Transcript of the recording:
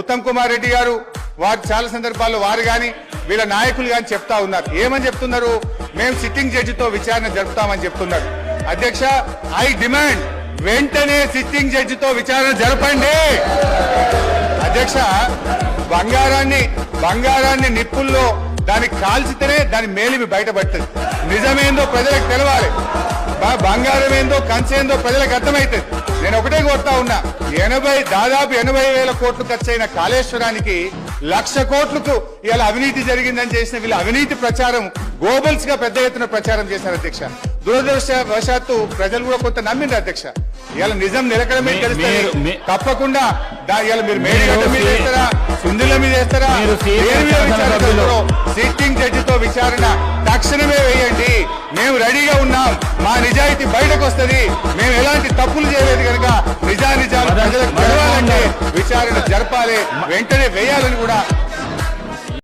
ఉత్తమ్ కుమార్ రెడ్డి గారు వారు చాలా సందర్భాల్లో వారు కానీ వీళ్ళ నాయకులు కానీ చెప్తా ఉన్నారు. ఏమని చెప్తున్నారు? మేము సిట్టింగ్ జడ్జితో విచారణ జరుపుతామని చెప్తున్నారు. అధ్యక్ష ఐ డిమాండ్ వెంటనే సిట్టింగ్ జడ్జితో విచారణ జరపండి. అధ్యక్ష బంగారాన్ని బంగారాన్ని నిప్పుల్లో దాన్ని కాల్చితేనే దాని మేలిమి బయటపడుతుంది. నిజమేందో ప్రజలకు తెలవాలి. బంగారం ఏందో కంచేందో ప్రజలకు అర్థమవుతుంది నేను ఒకటే కోరుతా ఉన్నా ఎనభై దాదాపు ఎనభై వేల కోట్లు ఖర్చయిన కాళేశ్వరానికి లక్ష కోట్లకు ఇలా అవినీతి జరిగిందని చేసిన వీళ్ళ అవినీతి ప్రచారం గోబల్స్గా పెద్ద ఎత్తున ప్రచారం చేశారు అధ్యక్ష. దురదృష్టవశాత్తు ప్రజలు కూడా కొంత నమ్మిండ్రు అధ్యక్ష. ఇలా నిజం నిలకడమే తెలుస్తుంది తప్పకుండా మీరు మేడిగడ్డ మీద వేస్తారా సుందిల మీద వేస్తారా సిట్టింగ్ జడ్జితో విచారణ తక్షణమే వేయండి. మేము రెడీగా ఉన్నాం మా నిజాయితీ బయటకు వస్తది మేము ఎలాంటి తప్పులు చేయలేదు కనుక నిజానిజాలు ప్రజలకు విచారణ జరపాలి. వెంటనే వేయాలని కూడా